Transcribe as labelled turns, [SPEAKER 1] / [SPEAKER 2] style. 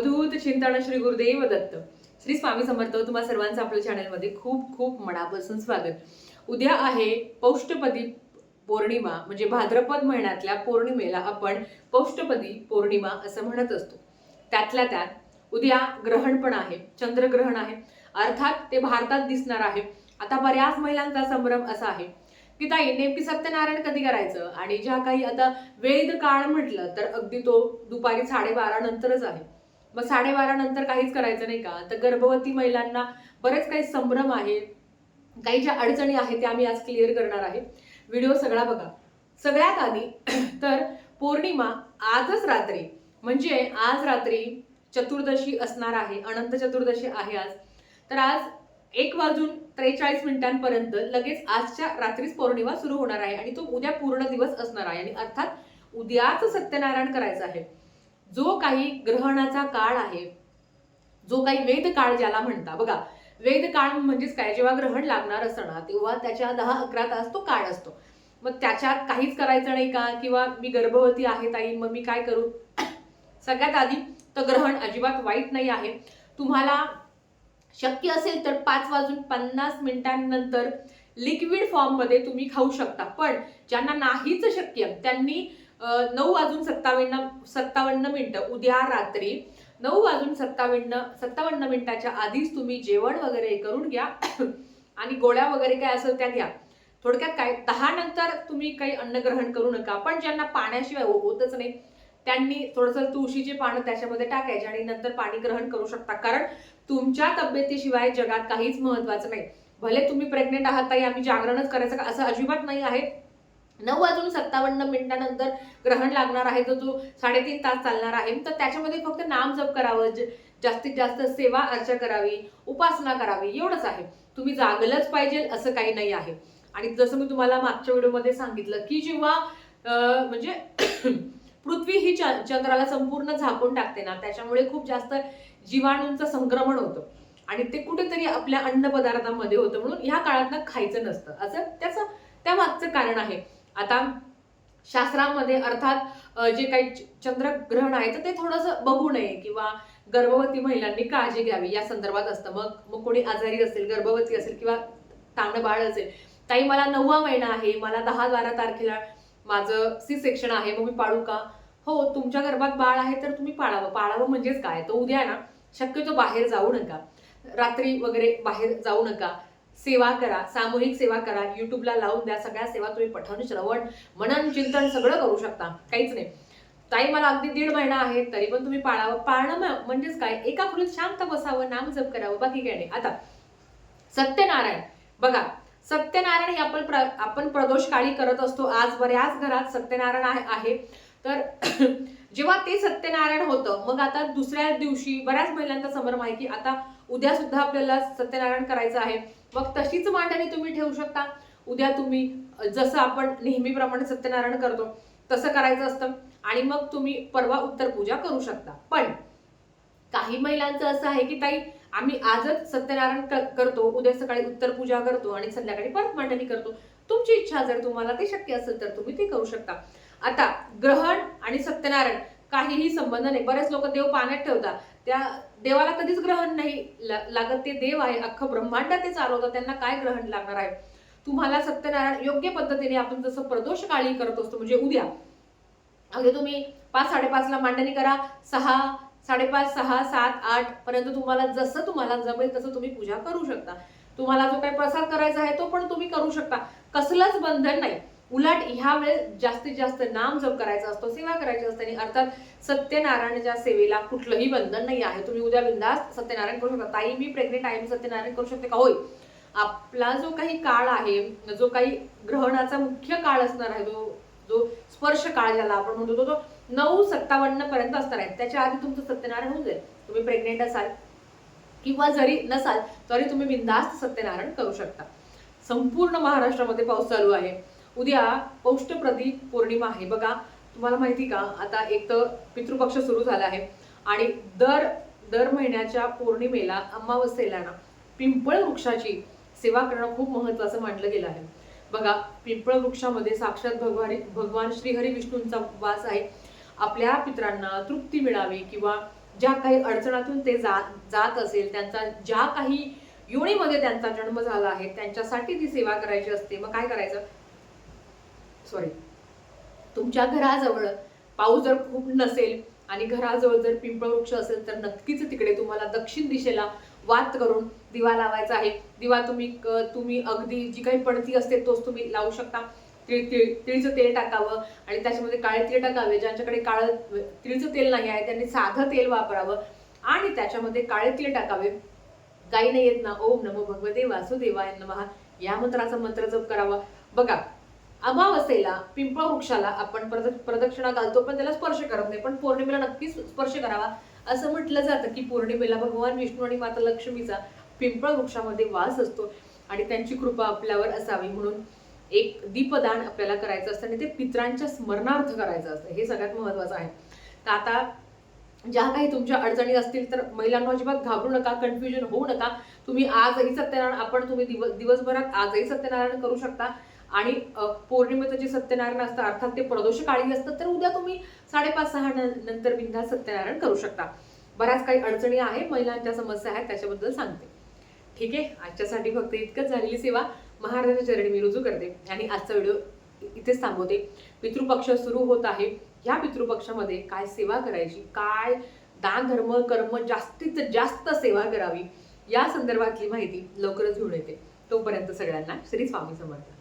[SPEAKER 1] अवधूत चिंतन श्री गुरुदेव दत्त. श्री स्वामी समर्थ तुम्हा सर्वांचं आपल्या चॅनलमध्ये खूप खूप मनापासून स्वागत. उद्या आहे पौष्टपदी पौर्णिमा म्हणजे भाद्रपद महिन्यातल्या पौर्णिमेला आपण पौष्टपदी पौर्णिमा असं म्हणत असतो. त्यातल्या त्यात उद्या ग्रहण पण आहे चंद्रग्रहण आहे. अर्थात ते भारतात दिसणार आहे. आता बऱ्याच महिलांचा संभ्रम असा आहे की ताई नेमकी सत्यनारायण कधी करायचं? आणि ज्या काही आता वेद काळ म्हटलं तर अगदी तो दुपारी साडेबारा नंतरच आहे. मग साडेबारा नंतर काहीच करायचं नाही का? तर गर्भवती महिलांना बरेच काही संभ्रम आहे. काही ज्या अडचणी आहेत त्या आम्ही आज क्लिअर करणार आहे. व्हिडिओ सगळा बघा. सगळ्यात आधी तर पौर्णिमा आजच रात्री म्हणजे आज रात्री चतुर्दशी असणार आहे अनंत चतुर्दशी आहे आज. तर आज एक वाजून त्रेचाळीस मिनिटांपर्यंत लगेच आजच्या रात्रीच पौर्णिमा सुरू होणार आहे आणि तो उद्या पूर्ण दिवस असणार आहे. आणि अर्थात उद्याच सत्यनारायण करायचं आहे. जो काही ग्रहणाचा काळ आहे जो काही वेद काळ ज्याला म्हणता बघा वेद काळ म्हणजेच काय? जेव्हा ग्रहण लागणार असणार ना तेव्हा त्याच्या दहा अकरा तास तो काळ असतो. मग त्याच्यात काहीच करायचं नाही का? किंवा मी गर्भवती आहे ताई मग मी काय करू? सगळ्यात आधी तर ग्रहण अजिबात वाईट नाही आहे. तुम्हाला शक्य असेल तर पाच वाजून पन्नास मिनिटांनंतर लिक्विड फॉर्ममध्ये तुम्ही खाऊ शकता. पण ज्यांना नाहीच शक्य त्यांनी नऊ वाजून सत्तावन्न सत्तावन्न मिनटं. उद्या रात्री नऊ वाजून सत्तावन्न सत्तावन्न मिनिटाच्या आधीच तुम्ही जेवण वगैरे करून घ्या. आणि गोळ्या वगैरे काय असेल त्या घ्या. थोडक्यात काय दहा नंतर तुम्ही काही अन्न ग्रहण करू नका. पण ज्यांना पाण्याशिवाय हो, होतच नाही त्यांनी थोडंसं तुळशीचे पानं त्याच्यामध्ये टाकायचे आणि नंतर पाणी ग्रहण करू शकता. कारण तुमच्या तब्येतीशिवाय जगात काहीच महत्वाचं नाही. भले तुम्ही प्रेग्नेंट आहात ताई आम्ही जागरणच करायचं का? असं अजिबात नाही आहे. नऊ वाजून सत्तावन्न मिनिटानंतर ग्रहण लागणार आहे जो जो साडेतीन तास चालणार आहे. तर त्याच्यामध्ये फक्त नाम जप करावं ज- जास्तीत जास्त सेवा अर्चा करावी उपासना करावी एवढंच आहे. तुम्ही जागलंच पाहिजे असं काही नाही आहे. आणि जसं मी तुम्हाला मागच्या व्हिडिओमध्ये सांगितलं की जेव्हा म्हणजे पृथ्वी ही च- चंद्राला संपूर्ण झाकून टाकते ना त्याच्यामुळे खूप जास्त जीवाणूंचं संक्रमण होतं. आणि ते कुठेतरी आपल्या अन्न पदार्थामध्ये होतं म्हणून ह्या काळात खायचं नसतं. असं त्याचं त्या मागचं कारण आहे. आता शास्त्रामध्ये अर्थात जे काही च- चंद्रग्रहण आहे तर ते थोडंसं बघू नये किंवा गर्भवती महिलांनी काळजी घ्यावी. या संदर्भात असतं. मग मग कोणी आजारी असेल गर्भवती असेल किंवा तांड बाळ असेल ताई मला नववा महिना आहे मला दहा बारा तारखेला माझं सी सेक्शन आहे मग मी पाळू का? हो तुमच्या गर्भात बाळ आहे तर तुम्ही पाळावं. पाळावं म्हणजेच काय? तो उद्या ना शक्यतो बाहेर जाऊ नका. रात्री वगैरे बाहेर जाऊ नका. सेवा करा सामूहिक सेवा करा युट्यूबला लावून द्या सगळ्या सेवा तुम्ही पठण श्रवण मनन चिंतन सगळं करू शकता काहीच नाही. ताई मला अगदी दीड महिना आहे तरी पण तुम्ही पाळावं पाळणं म्हणजेच काय? एका खोलीत शांत बसावं नाम जप करावं बाकी काय नाही. आता सत्यनारायण बघा सत्यनारायण हे आपण प्र- आपण प्रदोष काळी करत असतो आज बऱ्याच घरात सत्यनारायण आहे- तर जेव्हा ते सत्यनारायण होतं मग आता दुसऱ्या दिवशी बऱ्याच महिलांचा समर्म आहे की आता उद्या सुद्धा आपल्याला सत्यनारायण करायचं आहे. मग तशीच मांडणी तुम्ही ठेवू शकता. उद्या तुम्ही जसं आपण नेहमीप्रमाणे सत्यनारायण करतो तसं करायचं असतं. आणि मग तुम्ही परवा उत्तर पूजा करू शकता. पण काही महिलांचं असं आहे की ताई आम्ही आजच सत्यनारायण करतो. उद्या सकाळी उत्तर पूजा करतो आणि संध्याकाळी परत मांडणी करतो. तुमची इच्छा जर तुम्हाला ते शक्य असेल तर तुम्ही ते करू शकता. आता ग्रहण आणि सत्यनारायण काहीही संबंध नाही. बरेच लोक देव पाण्यात ठेवतात. त्या देवाला कधीच ग्रहण नाही लागत. ते देव आहे अख्खं ब्रह्मांड ते चालवतात त्यांना काय ग्रहण लागणार आहे? तुम्हाला सत्यनारायण योग्य पद्धतीने आपण जसं प्रदोष काळी करत असतो म्हणजे उद्या. अगदी तुम्ही पाच साडेपाचला मांडणी करा. सहा साडेपाच सहा सात आठ पर्यंत तुम्हाला जसं तुम्हाला जमेल तसं तुम्ही पूजा करू शकता. तुम्हाला जो काही प्रसाद करायचा आहे तो पण तुम्ही करू शकता. कसलंच बंधन नाही. उलट ह्या वेळेस जास्तीत जास्त नाम जप करायचा असतो सेवा करायची असते आणि अर्थात सत्यनारायणच्या सेवेला कुठलंही बंधन नाही आहे. तुम्ही उद्या बिंदास सत्यनारायण करू शकता. ताई मी प्रेग्नेंट आहे मी सत्यनारायण करू शकते का? होय. आपला जो काही काळ आहे जो काही ग्रहणाचा मुख्य काळ असणार आहे जो जो स्पर्श काळ ज्याला आपण म्हणतो तो तो नऊ सत्तावन्न पर्यंत असणार आहे. त्याच्या आधी तुमचं सत्यनारायण होऊन जाईल. तुम्ही प्रेग्नेंट असाल किंवा जरी नसाल तरी तुम्ही बिंदास्त सत्यनारायण करू शकता. संपूर्ण महाराष्ट्रामध्ये पाऊस चालू आहे. उद्या पौष्टप्रदीप पौर्णिमा आहे. बघा तुम्हाला माहिती का? आता एक तर पितृपक्ष सुरू झाला आहे आणि दर दर महिन्याच्या पौर्णिमेला अमावस्येला ना पिंपळ वृक्षाची सेवा करणं खूप महत्वाचं मानलं गेलं आहे. बघा पिंपळ वृक्षामध्ये साक्षात भगवान भगवान श्रीहरी विष्णूंचा वास आहे. आपल्या पित्रांना तृप्ती मिळावी किंवा ज्या काही अडचणातून ते जात जात असेल त्यांचा ज्या काही योनीमध्ये त्यांचा जन्म झाला आहे त्यांच्यासाठी ती सेवा करायची असते. मग काय करायचं? सॉरी तुमच्या घराजवळ पाऊस जर खूप नसेल आणि घराजवळ जर पिंपळ वृक्ष असेल तर नक्कीच तिकडे तुम्हाला दक्षिण दिशेला वात करून दिवा लावायचा आहे. दिवा तुम्ही तुम्ही अगदी जी काही पणती असते तोच तुम्ही लावू शकता. तिळ तिळ तिळचं तेल टाकावं आणि त्याच्यामध्ये काळे तीळ टाकावे ज्यांच्याकडे काळं तिळचं तेल नाही आहे त्यांनी साधं तेल वापरावं आणि त्याच्यामध्ये काळे तीळ टाकावे. काही नाही येत ना ओम नमो भगवते वासुदेवाय नमः. या मंत्राचा मंत्र जप करावा. बघा अमावस्येला पिंपळ वृक्षाला आपण प्रद- प्रदक्षिणा घालतो पण त्याला स्पर्श करत नाही. पण पौर्णिमेला नक्कीच स्पर्श करावा असं म्हटलं जातं की पौर्णिमेला भगवान विष्णू आणि माता लक्ष्मीचा पिंपळ वृक्षामध्ये वास असतो आणि त्यांची कृपा आपल्यावर असावी म्हणून एक दीपदान आपल्याला करायचं असतं आणि ते पित्रांच्या स्मरणार्थ करायचं असतं. हे सगळ्यात महत्वाचं आहे. तर आता ज्या काही तुमच्या अडचणी असतील तर महिलांना अजिबात घाबरू नका कन्फ्युजन होऊ नका. तुम्ही आजही सत्यनारायण आपण तुम्ही दिवस दिवसभरात आजही सत्यनारायण करू शकता. आणि पौर्णिमेचं जे सत्यनारायण असतं अर्थात ते प्रदोष काळी असतं तर उद्या तुम्ही साडेपाच सहा नंतर बिंदा सत्यनारायण करू शकता. बऱ्याच काही अडचणी आहे महिलांच्या समस्या आहेत त्याच्याबद्दल सांगते. ठीक आहे? आजच्यासाठी फक्त इतकंच झालेली सेवा. महाराजांच्या चरणी मी रुजू करते आणि आजचा व्हिडिओ इथेच थांबवते. पितृपक्ष सुरू होत आहे. ह्या पितृपक्षामध्ये काय सेवा करायची? काय दान धर्म कर्म जास्तीत जास्त सेवा करावी? या संदर्भातली माहिती लवकरच घेऊन येते. तोपर्यंत सगळ्यांना श्री स्वामी समर्थ.